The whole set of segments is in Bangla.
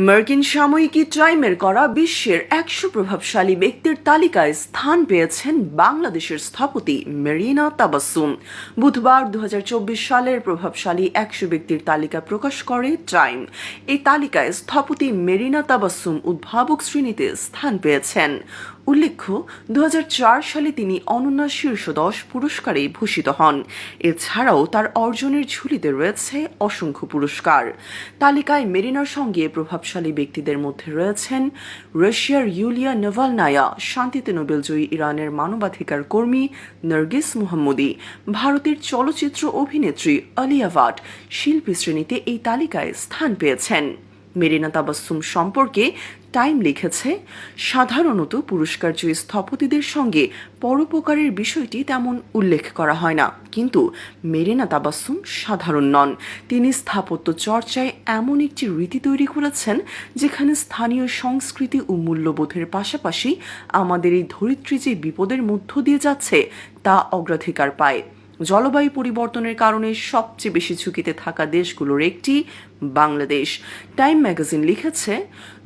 মার্কিন সাময়িকী টাইমের করা বিশ্বের একশো প্রভাবশালী ব্যক্তির তালিকায় স্থান পেয়েছেন বাংলাদেশের স্থপতি মেরিনা তাবাসুম। বুধবার দু হাজার চব্বিশ সালের প্রভাবশালী একশো ব্যক্তির তালিকা প্রকাশ করে টাইম। এই তালিকায় স্থপতি মেরিনা তাবাসুম উদ্ভাবক শ্রেণীতে স্থান পেয়েছেন। উল্লেখ্য দু হাজার চার সালে তিনি অনন্যা শীর্ষ দশ পুরস্কারে ভূষিত হন। এছাড়াও তার অর্জনের ঝুলিতে রয়েছে অসংখ্য পুরস্কার। তালিকায় মেরিনার সঙ্গে প্রভাবশালী ব্যক্তিদের মধ্যে রয়েছেন রাশিয়ার ইউলিয়া নেভালনায়া, শান্তিতে নোবেলজয়ী ইরানের মানবাধিকার কর্মী নার্গিস মুহাম্মদি, ভারতের চলচ্চিত্র অভিনেত্রী আলিয়া ভাট শিল্পী শ্রেণীতে এই তালিকায় স্থান পেয়েছেন। মেরিনা তাবাসুম সম্পর্কে টাইম লিখেছে, সাধারণত পুরস্কার পুরস্কারজয়ী স্থপতিদের সঙ্গে পরোপকারের বিষয়টি তেমন উল্লেখ করা হয় না। কিন্তু মেরিনা তাবাসুম সাধারণ নন। তিনি স্থাপত্য চর্চায় এমন একটি রীতি তৈরি করেছেন, যেখানে স্থানীয় সংস্কৃতি ও মূল্যবোধের পাশাপাশি আমাদের এই ধরিত্রী যে বিপদের মধ্য দিয়ে যাচ্ছে, তা অগ্রাধিকার পায়। জলবায়ু পরিবর্তনের কারণে সবচেয়ে বেশি ঝুঁকিতে থাকা দেশগুলোর একটি, বাংলাদেশ। টাইম ম্যাগাজিন লিখেছে,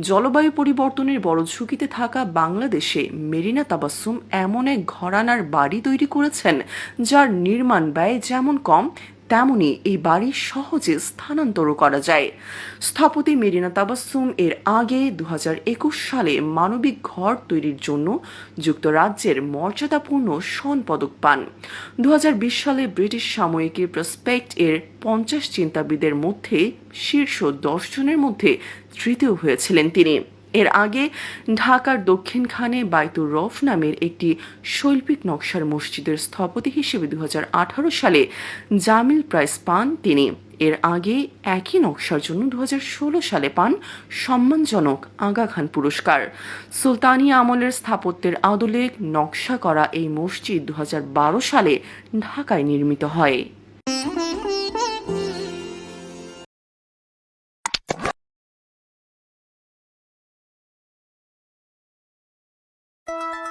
জলবায়ু পরিবর্তনের বড় ঝুঁকিতে থাকা বাংলাদেশে মেরিনা তাবাসুম এমন এক ঘরানার বাড়ি তৈরি করেছেন, যার নির্মাণ ব্যয় যেমন কম তেমনি এই বাড়ি সহজে স্থানান্তর করা যায়। স্থপতি মেরিনা তাবাসুম এর আগে দু হাজার একুশ সালে মানবিক ঘর তৈরির জন্য যুক্তরাজ্যের মর্যাদাপূর্ণ স্বর্ণ পদক পান। দু হাজার বিশ সালে ব্রিটিশ সাময়িকী প্রসপেক্ট এর পঞ্চাশ চিন্তাবিদের মধ্যে শীর্ষ দশ জনের মধ্যে তৃতীয় হয়েছিলেন তিনি। এর আগে ঢাকার দক্ষিণখানে বাইতুর রফ নামের একটি শৈল্পিক নকশার মসজিদের স্থপতি হিসেবে দু হাজার আঠারো সালে জামিল প্রাইজ পান তিনি। এর আগে একই নকশার জন্য দু হাজার ষোলো সালে পান সম্মানজনক আগা খান পুরস্কার। সুলতানি আমলের স্থাপত্যের আদলে নকশা করা এই মসজিদ দু হাজার বারো সালে ঢাকায় নির্মিত হয়। you